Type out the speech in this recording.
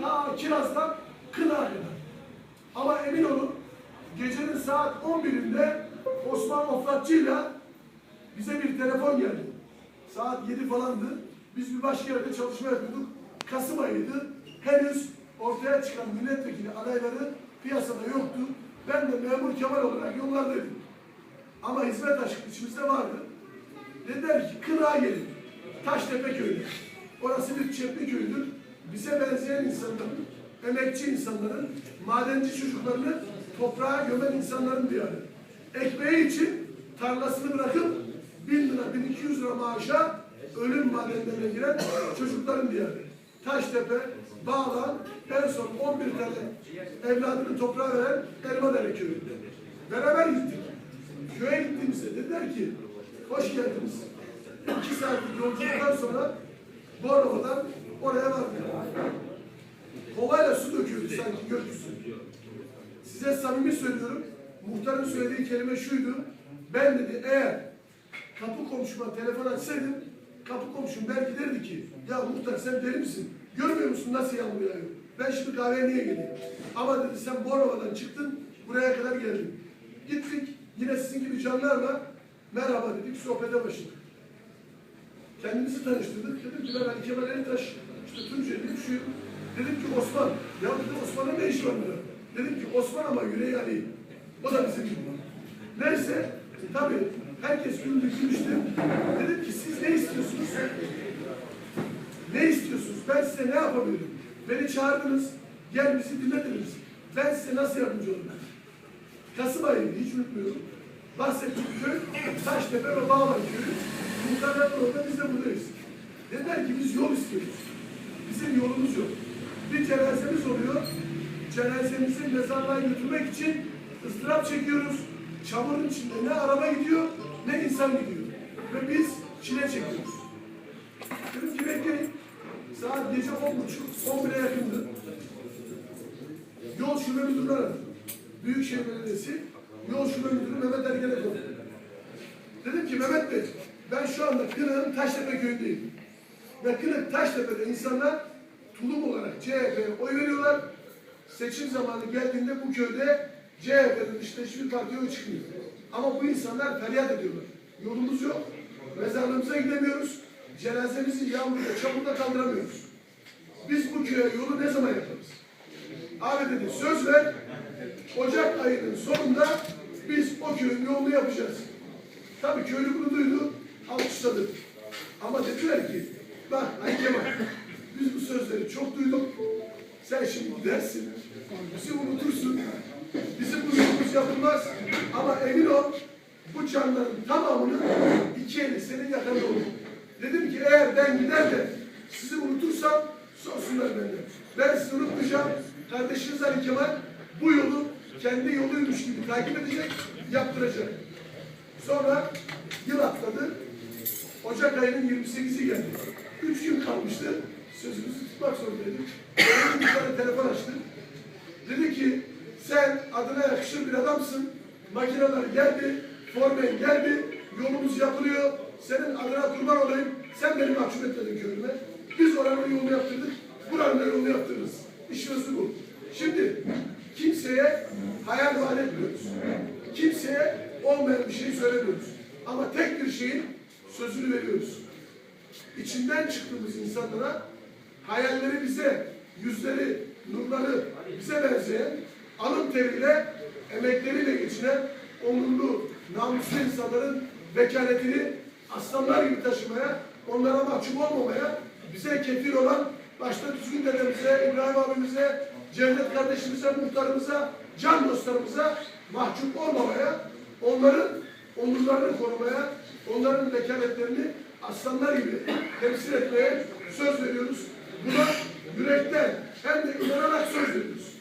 ta Kiraz'dan Kınar'a kadar. Ama emin olun gecenin saat 11'inde Osman Oflatçı'yla bize bir telefon geldi. Saat 7 falandı. Biz bir başka yerde çalışma yapıyorduk. Kasım ayıydı. Henüz ortaya çıkan milletvekili adayları piyasada yoktu. Ben de memur Kemal olarak yollardaydım. Ama hizmet aşkı içimizde vardı. Dediler ki Kırağa gelin. Taştepe köyü. Orası bir çepli köydür. Bize benzeyen insanların, emekçi insanların, madenci çocuklarını toprağa gömen insanların diyarı. Ekmeği için tarlasını bırakıp bin lira, bin iki yüz lira maaşa ölüm madenlerine giren çocukların diyarı. Taştepe, Bağlan, en son 11 tane evladını toprağa veren Elmadere köyünde. Beraber gittik. Köye gittiğimizde dediler ki, hoş geldiniz. İki saatlik yolculuktan sonra Bornova'dan oraya vardık. Kovayla su döküyordu sanki gökyüzü. Size samimi söylüyorum, muhtarın söylediği kelime şuydu. Ben dedi eğer kapı komşuma telefon açsaydım, kapı komşum belki derdi ki, ya muhtar sen deli misin? Görmüyor musun nasıl yağmur? Ben şimdi kahveye niye geleyim? Ama dedi sen Bornova'dan çıktın, buraya kadar geldin. Gittik, yine sizin gibi canlarla merhaba dedik, sohbete başladık. Kendimizi tanıştırdık. Dedim ki ben Ali Kemal Eritaş, işte Tunceli'yim, şuyum. Dedim ki Osman, ya dedim Osman'ın ne işi var burada? Dedim ki Osman ama yüreği Ali. O da bizim gibi. Neyse, tabii herkes güldü gülüştü. Dedim ki siz ne istiyorsunuz? Ne istiyorsunuz? Ben size ne yapabilirim? Beni çağırdınız, gel bizi dinlediniz. Ben size nasıl yardımcı olurum? Kasım ayıydı, hiç unutmuyorum. Bahsettiğim köy, Taştepe ve Bağlar köyü. Muhtarlar orada, biz de buradayız. Dediler ki biz yol istiyoruz. Bizim yolumuz yok. Bir cenazemiz oluyor. Cenazemizi mezarlığa götürmek için ıstırap çekiyoruz. Çamurun içinde ne araba gidiyor, ne insan gidiyor. Ve biz çile çekiyoruz. Dedim ki bekleyin. Saat gece on buçuk, on bire yakındı. Yol Şube Müdürü aradı. Büyükşehir Belediyesi Yol Şube Müdürü Mehmet Ergenekov. Dedim ki Mehmet Bey, ben şu anda Kınık'ın Taştepe köyündeyim. Ve Kınık Taştepe'de insanlar tulum olarak CHP'ye oy veriyorlar. Seçim zamanı geldiğinde bu köyde CHP'nin dışında hiçbir partiye oy çıkmıyor. Ama bu insanlar feryat ediyorlar. Yolumuz yok. Mezarlığımıza gidemiyoruz. Cenazemizi yağmurda, çamurda kaldıramıyoruz. Biz bu köye yolu ne zaman yaparız? Abi dedi söz ver. Ocak ayının sonunda biz o köyün yolunu yapacağız. Tabii köylü bunu duydu, alkışladı. Ama dediler ki, bak Ay Kemal, sözleri çok duyduk. Sen şimdi gidersin, bizi unutursun. Bizim bu yolumuz yapılmaz. Ama emin ol, bu canların tamamının iki eli senin yakanda olur. Dedim ki eğer ben gider de sizi unutursam sorsunlar benden. Ben sizi unutmayacağım. Kardeşiniz Ali Kemal bu yolu kendi yoluymuş gibi takip edecek, yaptıracak. Sonra yıl atladı. Ocak ayının 28'i geldi. Üç gün kalmıştı. Sözümüzü tutmak zorundaydık. Benim bir tane telefon açtı. Dedi ki sen adına yakışır bir adamsın. Makineler geldi, formen geldi, yolumuz yapılıyor. Senin adına kurban olayım. Sen beni mahcup etmedin köyüme. Biz oranın yolunu yaptırdık. Buranın yolunu yaptırırız. İşimiz bu. Şimdi kimseye hayal vaat etmiyoruz. Kimseye olmayan bir şey söylemiyoruz. Ama tek bir şeyin sözünü veriyoruz. İçinden çıktığımız insanlara hayalleri bize, yüzleri, nurları bize benzeyen, alın teriyle, emekleriyle geçinen onurlu, namuslu insanların vekaletini aslanlar gibi taşımaya, onlara mahcup olmamaya, bize kefil olan başta Düzgün dedemize, İbrahim abimize, Cevdet kardeşimize, muhtarımıza, can dostlarımıza mahcup olmamaya, onların onurlarını korumaya, onların vekaletlerini aslanlar gibi temsil etmeye söz veriyoruz. Buna yürekten hem de inanarak söz veriyoruz.